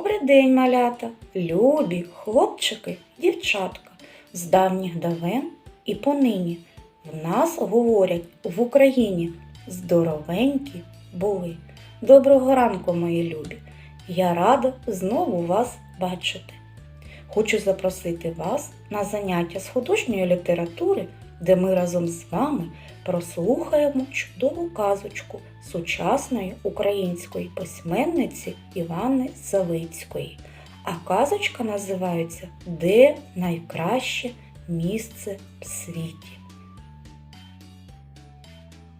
Добрий день, малята, любі, хлопчики, дівчатка. З давніх давен і понині в нас говорять в Україні здоровенькі були. Доброго ранку, мої любі! Я рада знову вас бачити. Хочу запросити вас на заняття з художньої літератури, де ми разом з вами прослухаємо чудову казочку сучасної української письменниці Івани Савицької. А казочка називається Де найкраще місце в світі.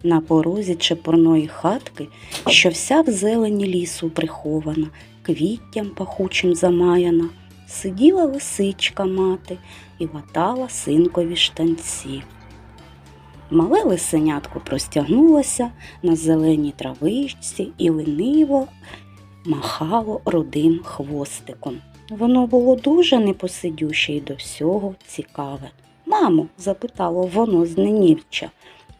На порозі чепурної хатки, що вся в зелені лісу прихована, квіттям пахучим замаяна, сиділа лисичка мати і ватала синкові штанці. Мале лисенятко простягнулося на зеленій травичці і лениво махало рудим хвостиком. Воно було дуже непосидюще і до всього цікаве. Мамо, запитало воно зненівча,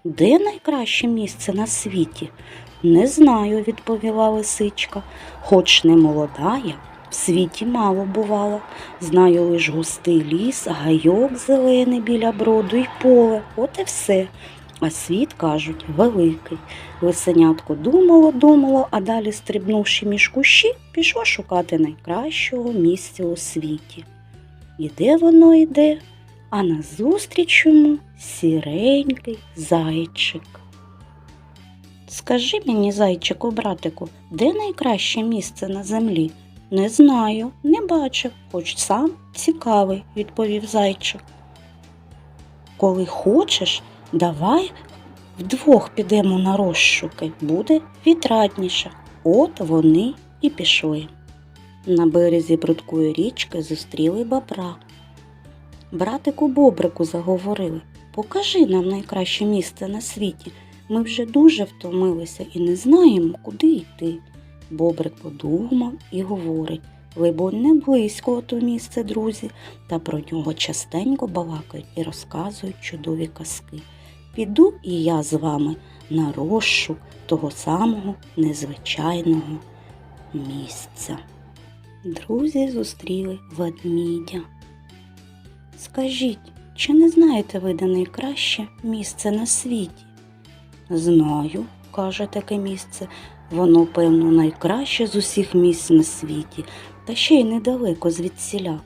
де найкраще місце на світі? Не знаю, відповіла лисичка. Хоч не молода я, в світі мало бувало. Знаю лиш густий ліс, гайок зелений біля броду й поле. От і все. А світ, кажуть, великий. Лисенятко думало, думало, а далі, стрибнувши між кущі, пішло шукати найкращого місця у світі. Іде воно йде, а назустріч йому сіренький зайчик. Скажи мені, зайчику, братику, де найкраще місце на землі? Не знаю, не бачив, хоч сам цікавий, відповів зайчик. Коли хочеш, давай вдвох підемо на розшуки, буде відрадніше. От вони і пішли. На березі прудкої річки зустріли бобра. Братику Бобрику заговорили, покажи нам найкраще місце на світі. Ми вже дуже втомилися і не знаємо, куди йти. Бобрик подумав і говорить, либонь, не близько то місце, друзі, та про нього частенько балакають і розказують чудові казки. Піду і я з вами на розшук того самого незвичайного місця. Друзі зустріли ведмідя. Скажіть, чи не знаєте ви де найкраще місце на світі? Знаю, каже таке місце. Воно, певно, найкраще з усіх місць на світі, та ще й недалеко звідсіля.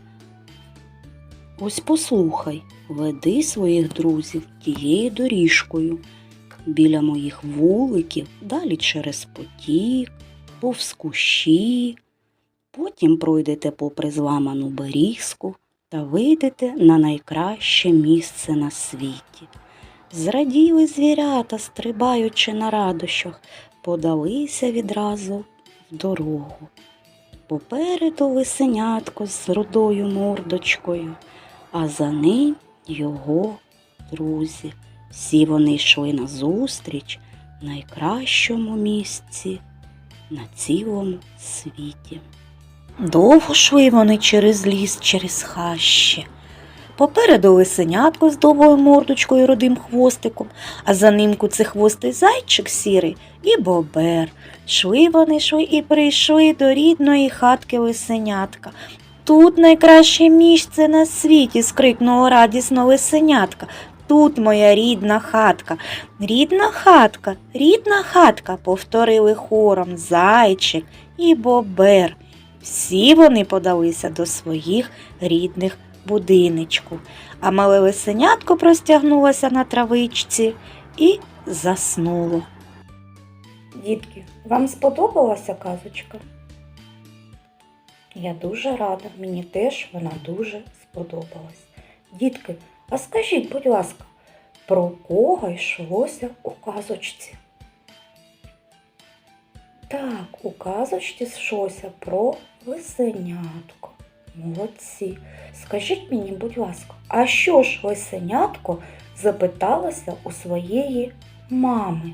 Ось послухай, веди своїх друзів тією доріжкою. Біля моїх вуликів, далі через потік, повз кущі. Потім пройдете попри зламану берізку та вийдете на найкраще місце на світі. Зраділи звірята, стрибаючи на радощах, подалися відразу в дорогу. Попереду лисенятко з рудою мордочкою, а за ним його друзі. Всі вони йшли назустріч найкращому місці на цілому світі. Довго йшли вони через ліс, через хащі. Попереду лисенятко з довгою мордочкою і рудим хвостиком, а за ним куцехвостий зайчик сірий і бобер. Шли вони йшли і прийшли до рідної хатки лисенятка. Тут найкраще місце на світі, скрикнуло радісно лисенятка. Тут моя рідна хатка. Рідна хатка, рідна хатка, повторили хором зайчик і бобер. Всі вони подалися до своїх рідних будиночку, а мале лисенятко простягнулося на травичці і заснуло. Дітки, вам сподобалася казочка? Я дуже рада, мені теж вона дуже сподобалась. Дітки, а скажіть, будь ласка, про кого йшлося у казочці? Так, у казочці йшлося про лисенятко. Молодці. Скажіть мені, будь ласка, а що ж лисенятко запиталося у своєї мами?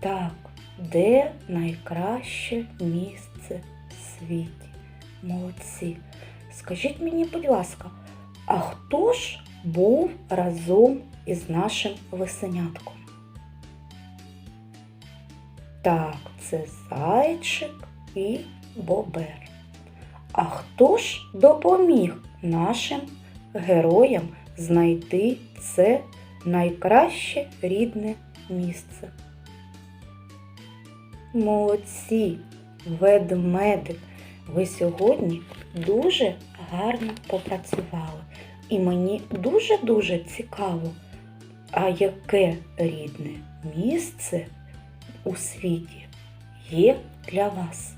Так, де найкраще місце в світі? Молодці. Скажіть мені, будь ласка, а хто ж був разом із нашим лисенятком? Так, це зайчик і бобер. А хто ж допоміг нашим героям знайти це найкраще рідне місце? Молодці, ведмедик, ви сьогодні дуже гарно попрацювали. І мені дуже-дуже цікаво, а яке рідне місце у світі є для вас?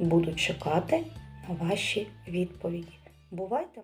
Буду чекати на ваші відповіді. Бувайте!